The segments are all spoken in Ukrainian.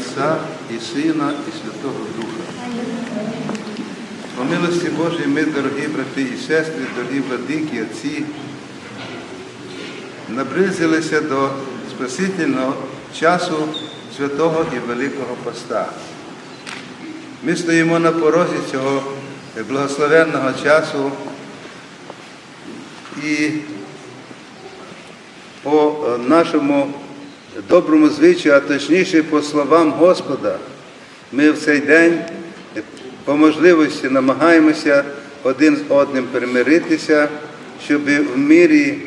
Отця і Сина, і Святого Духа. По милості Божій ми, дорогі брати і сестри, дорогі владики, отці, наблизилися до спасительного часу святого і Великого Поста. Ми стоїмо на порозі цього благословенного часу і по е, нашому доброму звичаю, а точніше по словам Господа, ми в цей день по можливості намагаємося один з одним примиритися, щоб в мирі,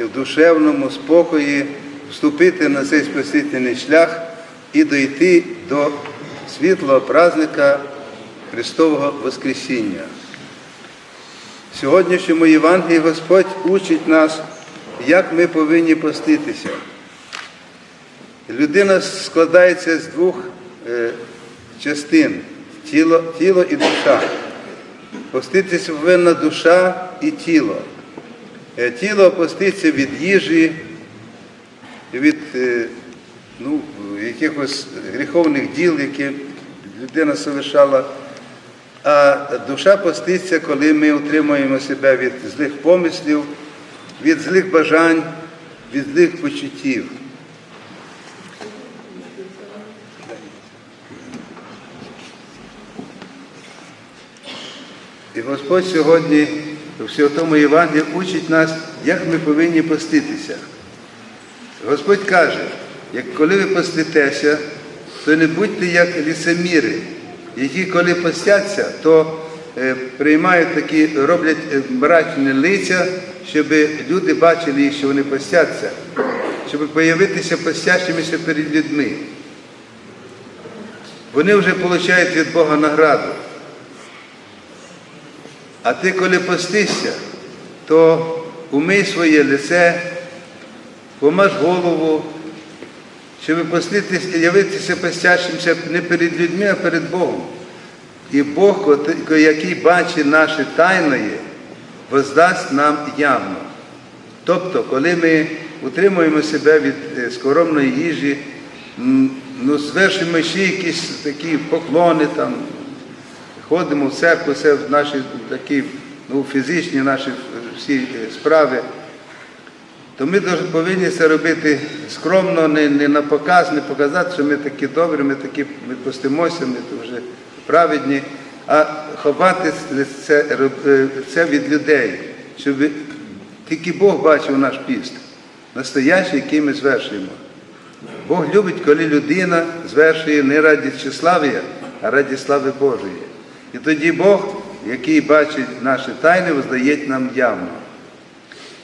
в душевному спокої вступити на цей спасительний шлях і дойти до світлого праздника Христового Воскресіння. Сьогоднішньому Євангелії Господь учить нас, як ми повинні поститися. Людина складається з двох е, частин тіло, тіло і душа. Поститися повинна душа і тіло. Е, тіло поститься від їжі, від е, ну, якихось гріховних діл, які людина совершала. А душа поститься, коли ми утримуємо себе від злих помислів, від злих бажань, від злих почуттів. І Господь сьогодні в Святому Євангелії учить нас, як ми повинні поститися. Господь каже, як коли ви поститеся, то не будьте як лісоміри, які коли постяться, то е, приймають такі, роблять е, мрачні лиця, щоб люди бачили, що вони постяться, щоб появитися постящимися перед людьми. Вони вже отримують від Бога награду. А ти, коли постишся, то умий своє лице, помаж голову, щоб поститися, явитися постящимся не перед людьми, а перед Богом. І Бог, який бачить наші тайної, воздасть нам явно. Тобто, коли ми утримуємо себе від е, скоромної їжі, ну, звершуємо ще якісь такі поклони, там, ходимо в церкву, це наші такі ну, фізичні наші е, всі е, справи, то ми повинні це робити скромно, не, не на показ, не показати, що ми такі добрі, ми такі ми постимося, ми вже праведні, а ховати це, е, це від людей, щоб тільки Бог бачив наш піст, настоящий, який ми звершуємо. Бог любить, коли людина звершує не раді тщеславія, а раді слави Божої. І тоді Бог, який бачить наші тайни, воздає нам явно.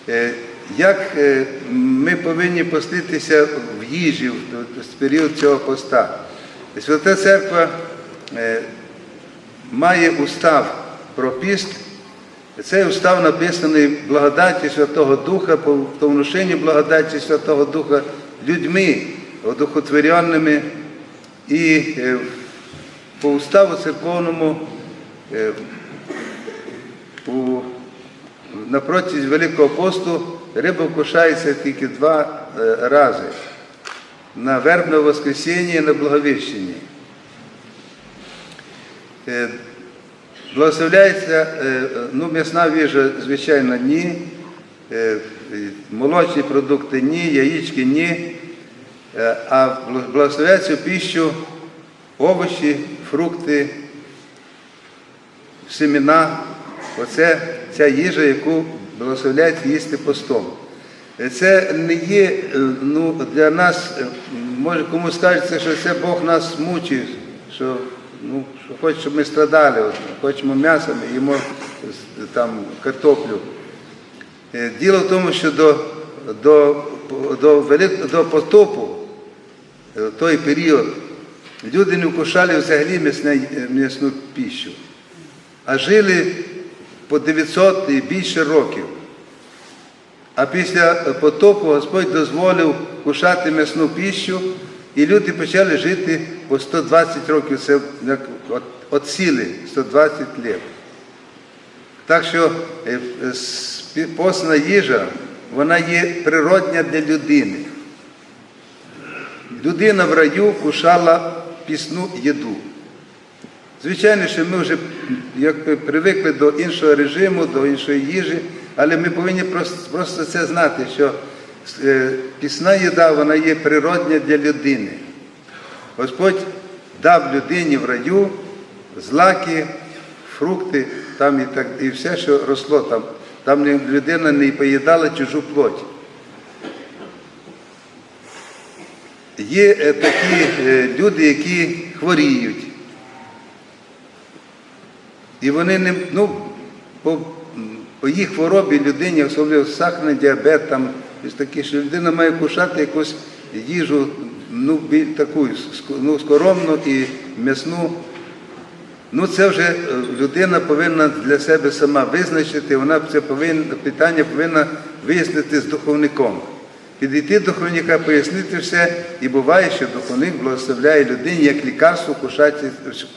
Е, Як е, ми повинні поститися в їжі в період цього поста? Свята Церква е, має устав про піст. Цей устав написаний благодаті Святого Духа, по внушенню благодаті Святого Духа людьми, одухотвореними. І по уставу церковному у, на протязі Великого посту риба вкушається тільки два е, рази. На вербне Воскресіння і на Благовіщенні. Е, Благословляється е, ну, м'ясна їжа, звичайно, ні, е, молочні продукти ні, яєчки ні, Е, а благословляється піщу овочі, фрукти, семена. Оце ця їжа, яку благословляється їсти постом. Це не є е, ну, для нас, е, може комусь скажеться, що це Бог нас мучить, що, ну, що хоче, щоб ми страдали, от, хочемо м'ясо, ми їмо там, картоплю. Е, Діло в тому, що до, до, до, до потопу, той період, люди не вкушали взагалі м'ясну піщу, а жили по 900 і більше років. А після потопу Господь дозволив кушати м'ясну піщу, і люди почали жити по 120 років, це як от, сіли 120 літ. Так що е, постна їжа, вона є природня для людини. людина в раю кушала пісну їду. Звичайно, що ми вже якби, привикли до іншого режиму, до іншої їжі, але ми повинні просто, просто це знати, що е, пісна їда вона є природня для людини. Господь дав людині в раю злаки, фрукти там і, так, і все, що росло там. Там людина не поїдала чужу плоть. Є е, такі е, люди, які хворіють. І вони не, ну, по, по їх хворобі людині, особливо сахарний діабет, там, такі, що людина має кушати якусь їжу, ну, таку ну, скоромну і м'ясну. Ну, це вже е, людина повинна для себе сама визначити, вона це повинна, питання повинна вияснити з духовником. Підійти до духовника, пояснити все, і буває, що духовник благословляє людині як лікарство кушати,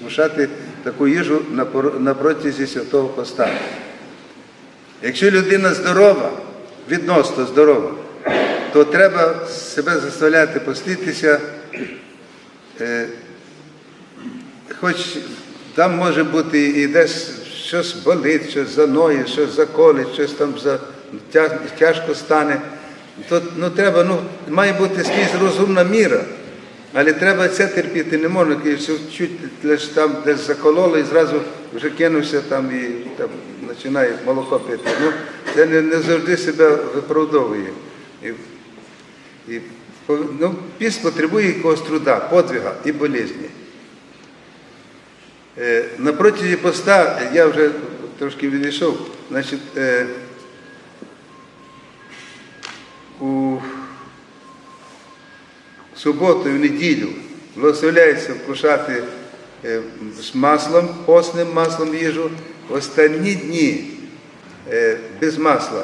кушати таку їжу на, протязі святого поста. Якщо людина здорова, відносно здорова, то треба себе заставляти поститися. Е, хоч там може бути і десь щось болить, щось заноє, щось заколить, щось там за, тяжко стане. То ну, треба, ну, має бути скрізь розумна міра. Але треба це терпіти, не можна, що чуть лише там десь закололо і зразу вже кинувся там і там, починає молоко пити. Ну, це не, не завжди себе виправдовує. І, і, ну, піст потребує якогось труда, подвига і болезні. Е, На протязі поста я вже трошки відійшов, значить, е, у суботу і в неділю благословляється вкушати е, з маслом, постним маслом їжу, останні дні е, без масла.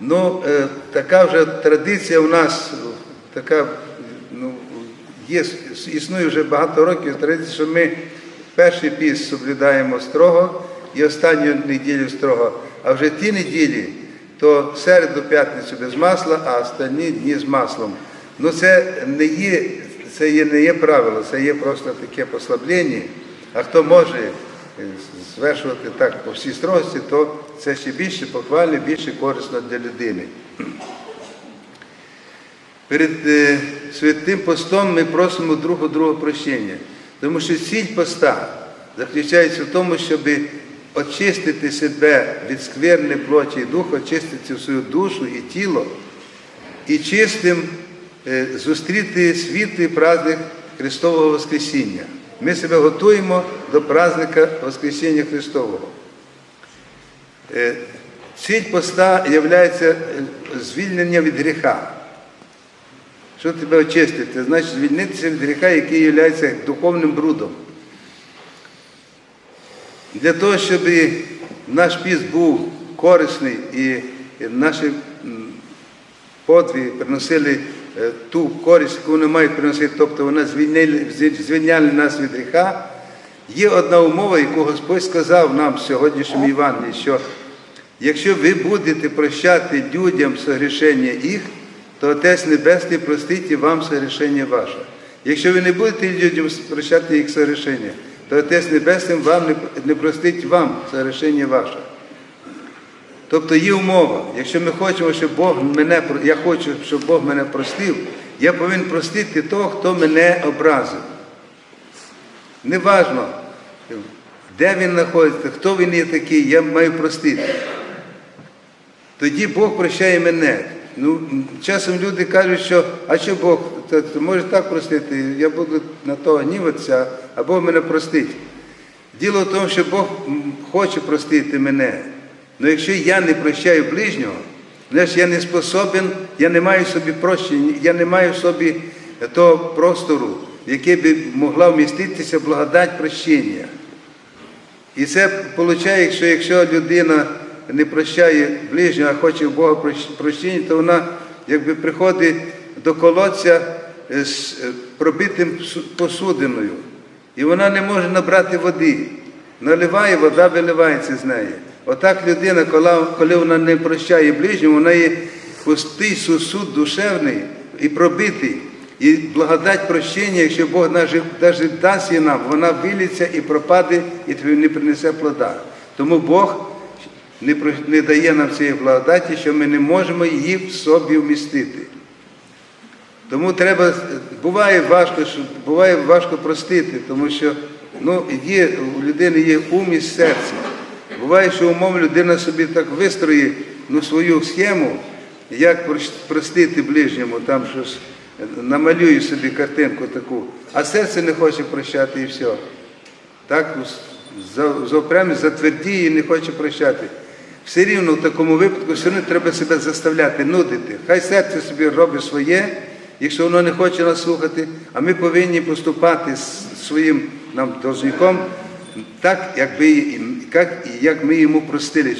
Ну, е, така вже традиція у нас, така, ну, є, існує вже багато років традиція, що ми перший піс соблюдаємо строго і останню неділю строго, а вже ті неділі, то середу, п'ятницю без масла, а останні дні з маслом. Ну це не є, це є, не є правило, це є просто таке послаблення. А хто може е, звершувати так по всій строгості, то це ще більше похвально, більше корисно для людини. Перед е, святим постом ми просимо друг у друга прощення, тому що ціль поста заключається в тому, щоб очистити себе від скверни плоті і духу, очистити свою душу і тіло, і чистим зустріти світлий праздник Христового Воскресіння. Ми себе готуємо до праздника Воскресіння Христового. Е, Ціль поста є звільнення від гріха. Що тебе очистити? Значить, звільнитися від гріха, який є духовним брудом. Для того, щоб наш піст був корисний і наші м, приносили е, ту користь, яку вони мають приносити, тобто вони звільнили, звільняли нас від гріха, є одна умова, яку Господь сказав нам в сьогоднішньому Євангелії, що якщо ви будете прощати людям согрішення їх, то Отець Небесний простить і вам согрішення ваше. Якщо ви не будете людям прощати їх согрішення, то Отець Небесний вам не простить вам согрішення ваше. Тобто є умова. Якщо ми хочемо, щоб Бог мене я хочу, щоб Бог мене простив, я повинен простити того, хто мене образив. Неважно, де він знаходиться, хто він є такий, я маю простити. Тоді Бог прощає мене. Ну, часом люди кажуть, що а що Бог то, то може так простити, я буду на то гніватися, а Бог мене простить. Діло в тому, що Бог хоче простити мене. Але якщо я не прощаю ближнього, значить я не способен, я не маю собі прощення, я не маю собі того простору, в який би могла вміститися благодать прощення. І це виходить, що якщо людина не прощає ближнього, а хоче в Бога прощення, то вона якби приходить до колодця е, з е, пробитим посудиною. І вона не може набрати води. Наливає, вода виливається з неї. Отак людина, коли, вона не прощає ближньому, вона є пустий сусуд душевний і пробитий. І благодать прощення, якщо Бог навіть дасть її нам, вона виліться і пропаде, і не принесе плода. Тому Бог не дає нам цієї благодаті, що ми не можемо її в собі вмістити. Тому треба, буває важко, буває важко простити, тому що ну, є, у людини є ум і серце. Буває, що умом людина собі так вистроїть ну, свою схему, як простити ближньому, там щось намалює собі картинку таку, а серце не хоче прощати і все. Так, зопрямо затвердіє і не хоче прощати. Все рівно в такому випадку все одно треба себе заставляти, нудити. Хай серце собі робить своє, якщо воно не хоче нас слухати, а ми повинні поступати з своїм нам должником так, як ми, як, як ми йому простили.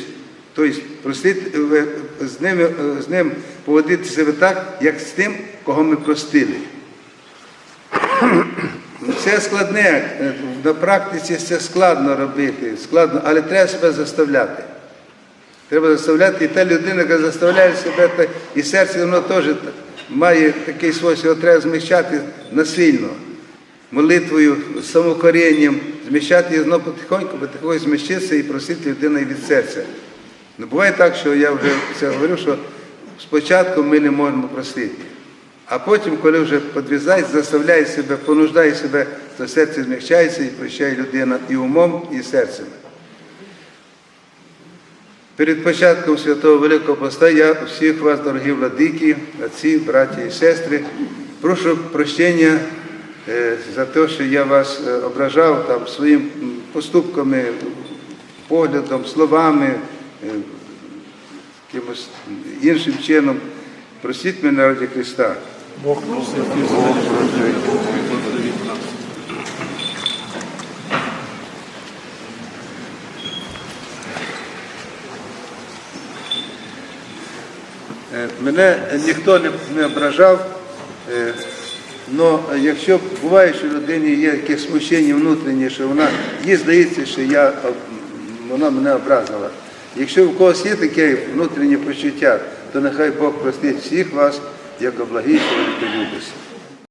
Тобто простити, е, з, ними, е, з ним поводити себе так, як з тим, кого ми простили. Це складне, е, на практиці це складно робити, складно, але треба себе заставляти. Треба заставляти, і та людина, яка заставляє себе, та- і серце воно теж має такий свойство, його треба зміщати насильно, молитвою, самокорінням, зміщати і знову потихоньку, потихоньку зміщитися і просити людину від серця. Ну, буває так, що я вже це говорю, що спочатку ми не можемо простити. А потім, коли вже підрізає, заставляє себе, понуждає себе, то серце змягчається і прощає людина і умом, і серцем. Перед початком Святого Великого Поста я всіх вас, дорогі владики, отці, браті і сестри, прошу прощення за те, що я вас е, ображав там, своїм поступками, поглядом, словами, е, якимось іншим чином. Простіть мене раді Христа. Бог просить Е, Мене ніхто не, не ображав, але якщо буває, що людині є якесь смущення внутрішнє, що вона їй здається, що я, вона мене образила. Якщо у когось є таке внутрішнє почуття, то нехай Бог простить всіх вас, як облагій, що ви любите.